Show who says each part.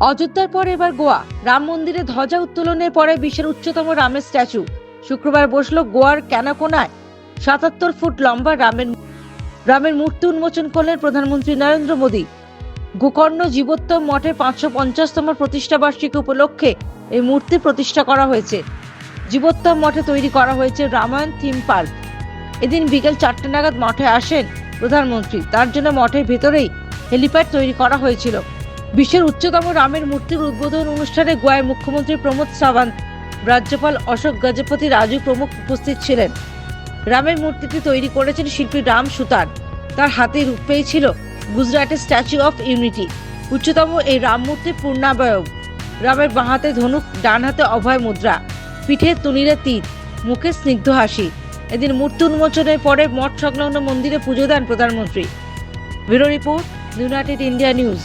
Speaker 1: অযোধ্যার পর এবার গোয়া। রাম মন্দিরে ধ্বজা উত্তোলনের পরে বিশ্বের উচ্চতম রামের স্ট্যাচু। শুক্রবার বসল গোয়ার ক্যানাকোনায় সাতাত্তর ফুট লম্বা রামের রামের মূর্তি উন্মোচন করলেন প্রধানমন্ত্রী নরেন্দ্র মোদী। গোকর্ণ জীবোত্তম মঠের পাঁচশো পঞ্চাশতম প্রতিষ্ঠা বার্ষিকী উপলক্ষে এই মূর্তি প্রতিষ্ঠা করা হয়েছে। জীবোত্তম মঠে তৈরি করা হয়েছে রামায়ণ থিম পার্ক। এদিন বিকেল চারটে নাগাদ মঠে আসেন প্রধানমন্ত্রী। তার জন্য মঠের ভেতরেই হেলিপ্যাড তৈরি করা হয়েছিল। বিশ্বের উচ্চতম রামের মূর্তির উদ্বোধন অনুষ্ঠানে গোয়ার মুখ্যমন্ত্রী প্রমোদ সাওয়ান্ত, রাজ্যপাল অশোক গজপতি, রাজু প্রমুখ উপস্থিত ছিলেন। রামের মূর্তিটি তৈরি করেছেন শিল্পী রাম সুতার তার হাতে রূপ পেয়েছিল গুজরাটের স্ট্যাচু অফ ইউনিটি। উচ্চতম এই রাম মূর্তির পূর্ণাবয়ব। রামের বাঁ হাতে ধনুক, ডান হাতে অভয় মুদ্রা, পিঠে তুনিরে তীর মুখে স্নিগ্ধ হাসি। এদিন মূর্তি উন্মোচনের পরে মঠ সংলগ্ন মন্দিরে পুজো দেন প্রধানমন্ত্রী। Bureau report, United India news.